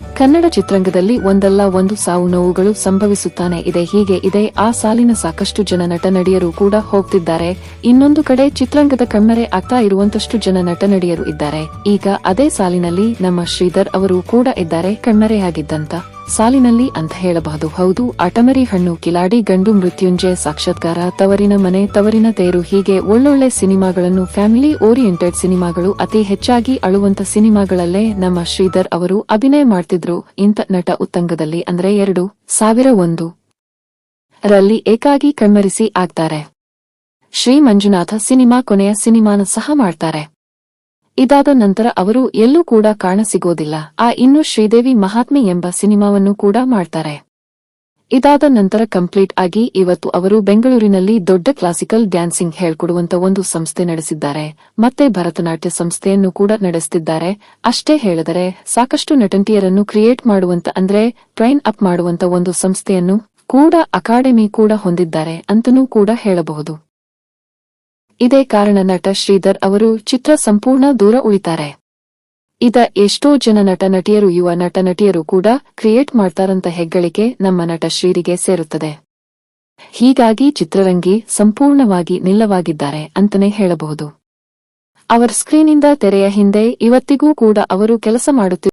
ಕನ್ನಡ ಚಿತ್ರಂಗದಲ್ಲಿ ಒಂದಲ್ಲ ಒಂದು ಸಾವು ನೋವುಗಳು ಸಂಭವಿಸುತ್ತಾನೆ ಇದೆ ಹೀಗೆ ಇದೆ ಆ ಸಾಲಿನ ಸಾಕಷ್ಟು ಜನ ನಟ ನಟಿಯರು ಕೂಡ ಹೋಗ್ತಿದ್ದಾರೆ. ಇನ್ನೊಂದು ಕಡೆ ಚಿತ್ರರಂಗದ ಕಣ್ಮರೆ ಆಗ್ತಾ ಇರುವಂತಷ್ಟು ಜನ ನಟ ಇದ್ದಾರೆ. ಈಗ ಅದೇ ಸಾಲಿನಲ್ಲಿ ನಮ್ಮ ಶ್ರೀಧರ್ ಅವರು ಕೂಡ ಇದ್ದಾರೆ ಕಣ್ಮರೆಯಾಗಿದ್ದಂತ ಸಾಲಿನಲ್ಲಿ ಅಂತ ಹೇಳಬಹುದು. ಹೌದು, ಅಟಮರಿ ಹಣ್ಣು ಕಿಲಾಡಿ ಗಂಡು ಮೃತ್ಯುಂಜಯ ಸಾಕ್ಷಾತ್ಕಾರ, ತವರಿನ ಮನೆ, ತವರಿನ ತೇರು ಹೀಗೆ ಒಳ್ಳೊಳ್ಳೆ ಸಿನಿಮಾಗಳನ್ನು, ಫ್ಯಾಮಿಲಿ ಓರಿಯೆಂಟೆಡ್ ಸಿನಿಮಾಗಳು ಅತಿ ಹೆಚ್ಚಾಗಿ ಅಳುವಂತ ಸಿನಿಮಾಗಳಲ್ಲೇ ನಮ್ಮ ಶ್ರೀಧರ್ ಅವರು ಅಭಿನಯ ಮಾಡ್ತಿದ್ರು. ಇಂಥ ನಟ ಉತ್ತಂಗದಲ್ಲಿ ಅಂದ್ರೆ ಎರಡು ಸಾವಿರ ಒಂದು ರಲ್ಲಿ ಏಕಾಗಿ ಕಣ್ಮರಿಸಿ ಆಗ್ತಾರೆ. ಶ್ರೀ ಮಂಜುನಾಥ ಸಿನಿಮಾ ಕೊನೆಯ ಸಿನಿಮಾನ ಸಹ ಮಾಡ್ತಾರೆ. ಇದಾದ ನಂತರ ಅವರು ಎಲ್ಲೂ ಕೂಡ ಕಾಣಸಿಗೋದಿಲ್ಲ ಆ ಇನ್ನು ಶ್ರೀದೇವಿ ಮಹಾತ್ಮೆ ಎಂಬ ಸಿನಿಮಾವನ್ನು ಕೂಡ ಮಾಡ್ತಾರೆ. ಇದಾದ ನಂತರ ಕಂಪ್ಲೀಟ್ ಆಗಿ ಇವತ್ತು ಅವರು ಬೆಂಗಳೂರಿನಲ್ಲಿ ದೊಡ್ಡ ಕ್ಲಾಸಿಕಲ್ ಡ್ಯಾನ್ಸಿಂಗ್ ಹೇಳ್ಕೊಡುವಂತ ಒಂದು ಸಂಸ್ಥೆ ನಡೆಸಿದ್ದಾರೆ. ಮತ್ತೆ ಭರತನಾಟ್ಯ ಸಂಸ್ಥೆಯನ್ನು ಕೂಡ ನಡೆಸುತ್ತಿದ್ದಾರೆ ಅಷ್ಟೇ ಹೇಳಿದರೆ ಸಾಕಷ್ಟು ನಟಂಟಿಯರನ್ನು ಕ್ರಿಯೇಟ್ ಮಾಡುವಂತ ಅಂದ್ರೆ ಟ್ರೈನ್ ಅಪ್ ಮಾಡುವಂತ ಒಂದು ಸಂಸ್ಥೆಯನ್ನು ಕೂಡ ಅಕಾಡೆಮಿ ಕೂಡ ಹೊಂದಿದ್ದಾರೆ ಅಂತನೂ ಕೂಡ ಹೇಳಬಹುದು. ಇದೇ ಕಾರಣ ನಟ ಶ್ರೀಧರ್ ಅವರು ಚಿತ್ರ ಸಂಪೂರ್ಣ ದೂರ ಉಳಿತಾರೆ. ಇದ ಎಷ್ಟೋ ಜನ ನಟ ನಟಿಯರು, ಯುವ ನಟ ನಟಿಯರು ಕೂಡ ಕ್ರಿಯೇಟ್ ಮಾಡ್ತಾರಂತ ಹೆಗ್ಗಳಿಕೆ ನಮ್ಮ ನಟ ಶ್ರೀರಿಗೆ ಸೇರುತ್ತದೆ. ಹೀಗಾಗಿ ಚಿತ್ರರಂಗಿ ಸಂಪೂರ್ಣವಾಗಿ ನಿಲ್ಲವಾಗಿದ್ದಾರೆ ಅಂತನೇ ಹೇಳಬಹುದು. ಅವರ ಸ್ಕ್ರೀನಿಂದ ತೆರೆಯ ಹಿಂದೆ ಇವತ್ತಿಗೂ ಕೂಡ ಅವರು ಕೆಲಸ ಮಾಡುತ್ತಿದ್ದಾರೆ